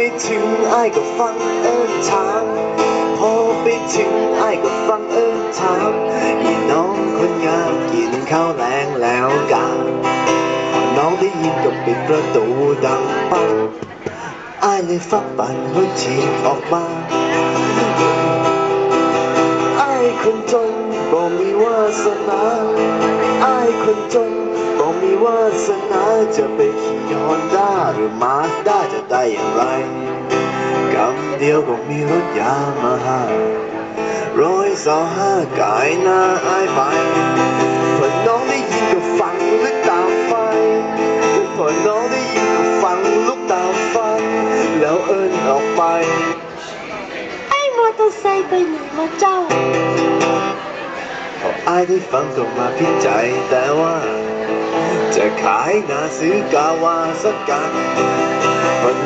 ไปถึงไอ้ก็ฟังเอิ้นถามพอไปถึงไอ้ก็ฟังเอิ้นถามอีน้องคนงามกินข้าวแรงแล้วกันพอน้องได้ยินก็ปิดประตูดังปังไอ้เลยฟักปั่นหัวฉีกออกมาไอ้คนจนบ่มีวาสนาไอ้คนจนบ่มีวาสนาจะไปขี่ฮอนด้าหรือมาสด้า อย่างไรกำเดียวก็มีรถยามาหาร้อยสองห้ากายหน้าอายไปพอน้องได้ยินก็ฟังลึกตาไฟพอน้องได้ยินก็ฟังลุกตามไฟแล้วเอิ้นออกไป ไอ้มอเตอร์ไซค์ไปไหนมาเจ้าพออายได้ฟังก็มาพิจัยแต่ว่า จะขายนาซื้อกาวาสักกัน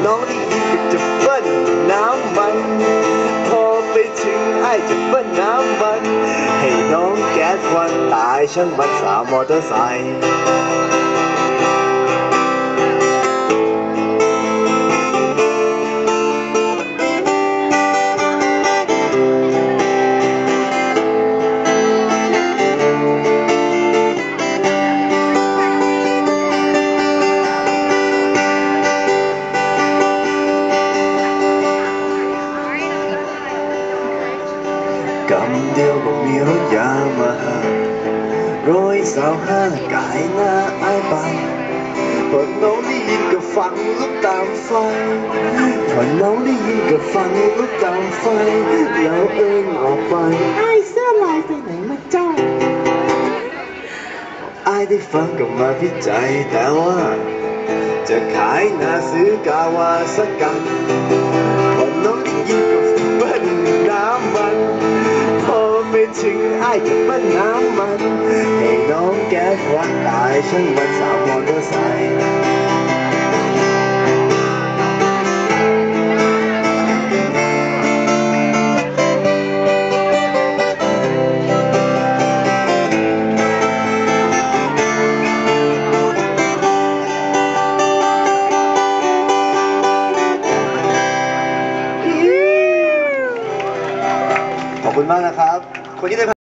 น้องได้ยินก็จะเบิ้ลน้ำมัน พอไปถึงไอ้จะเบิ้ลน้ำมัน ให้น้องแก๊สควันตายช่างมันสามมอเตอร์ไซค์ กำเดียวก็มีรถยามาหาร้อยสาวห้ากายหน้าอายไปพอน้องได้ยินก็ฟังลุกตามไฟพอน้องได้ยินก็ฟังลุกตามไฟแล้วเอิ้นออกไปไอ้เสื้อลายไปไหนมาเจ้าอายได้ฟังก็มาพิจัยแต่ว่า จะขายนาซื้อกาวาสักกัน ไอ้น้ำมันให้น้องแก๊สวันตายช่างมันสาวมอเตอร์ไซค์ขอบคุณมากนะครับ คนที่ได้